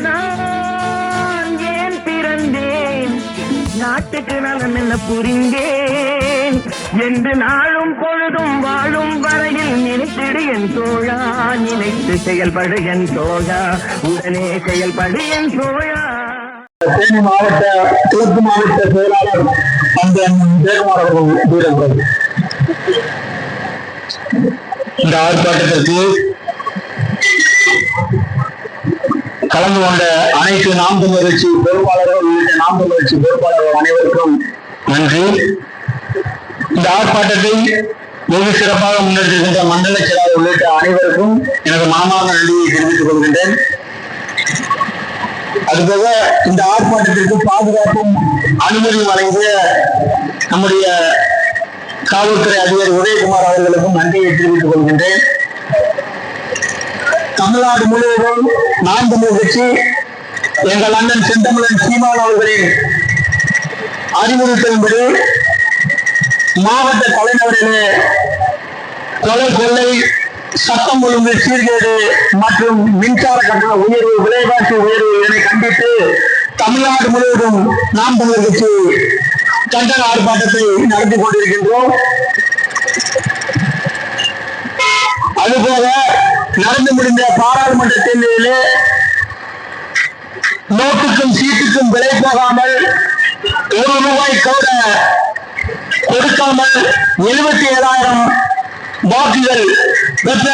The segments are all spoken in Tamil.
நான் ஏன் பிறந்தேன்? நாட்டுக்கு நலம் என்ன புரிந்தேன்? என்று நாளும் பொழுதும் வாழும் வரையில் நினைத்திடு என் தோழா நினைத்து செயல்படு என் தோழா உடனே செயல்படு என் தோழா. தேனி மாவட்ட கிழக்கு மாவட்ட செயலாளர் அந்த ஜெயக்குமார் அவர்கள் இந்த ஆர்ப்பாட்டத்திற்கு கலந்து கொண்ட அனைத்து நாம் தமிழ் பொறுப்பாளர்கள் உள்ளிட்ட நாம் தமிழ் பொறுப்பாளர்கள் அனைவருக்கும் நன்றி. இந்த ஆர்ப்பாட்டத்தை வெகு சிறப்பாக முன்னெடுத்திருக்கின்ற மண்டல செயலாளர் உள்ளிட்ட அனைவருக்கும் எனது மாமான நன்றியை தெரிவித்துக் கொள்கின்றேன். அதுபோக இந்த ஆர்ப்பாட்டத்திற்கு பாதுகாப்பும் அனுமதி வழங்கிய நம்முடைய காவல்துறை அதிபர் உதயகுமார் அவர்களுக்கும் நன்றியை தெரிவித்துக் கொள்கின்றேன். தமிழ்நாடு முழுவதும் நான்கு தமிழ் எங்கள் அண்ணன் செந்தமிழன் சீமான் அவர்களின் அறிவுறுத்தலின்படி மாவட்ட தலைநகரிலே கொலை கொள்ளை சட்டம் ஒழுங்கு சீர்கேடு மற்றும் மின்சார கட்டண உயர்வு விலைவாசி உயர்வு இதனை கண்டித்து தமிழ்நாடு முழுவதும் நாம் தமிழர்களுக்கு கண்டன ஆர்ப்பாட்டத்தை நடத்தி கொண்டிருக்கின்றோம். அதுபோல நடந்து முடிந்த பாராளுமன்ற தேர்தலிலே நோட்டுக்கும் சீட்டுக்கும் விலை போகாமல் ஒரு ரூபாய் கூட கொடுக்காமல் எழுபத்தி ஏழாயிரம் வாக்குகள் பெற்ற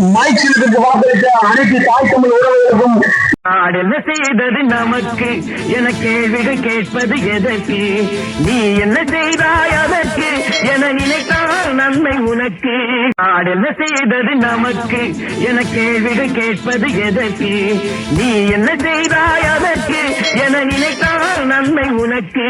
மைச்சிலுக்கு வாக்களித்த அனைத்து தாய் தமிழ் உறவுகளுக்கும் நாடு என்ன செய்தது நமக்கு. என கேள்விகள் கேட்பது எதற்கு? நீ என்ன செய்தாய் அதற்கு? என நினைத்தால் நன்மை உனக்கு. நாடு என்ன செய்தது நமக்கு. என கேள்விகள் கேட்பது எதற்கு? நீ என்ன செய்தாய் அதற்கு? என நினைத்தால் நன்மை உனக்கு.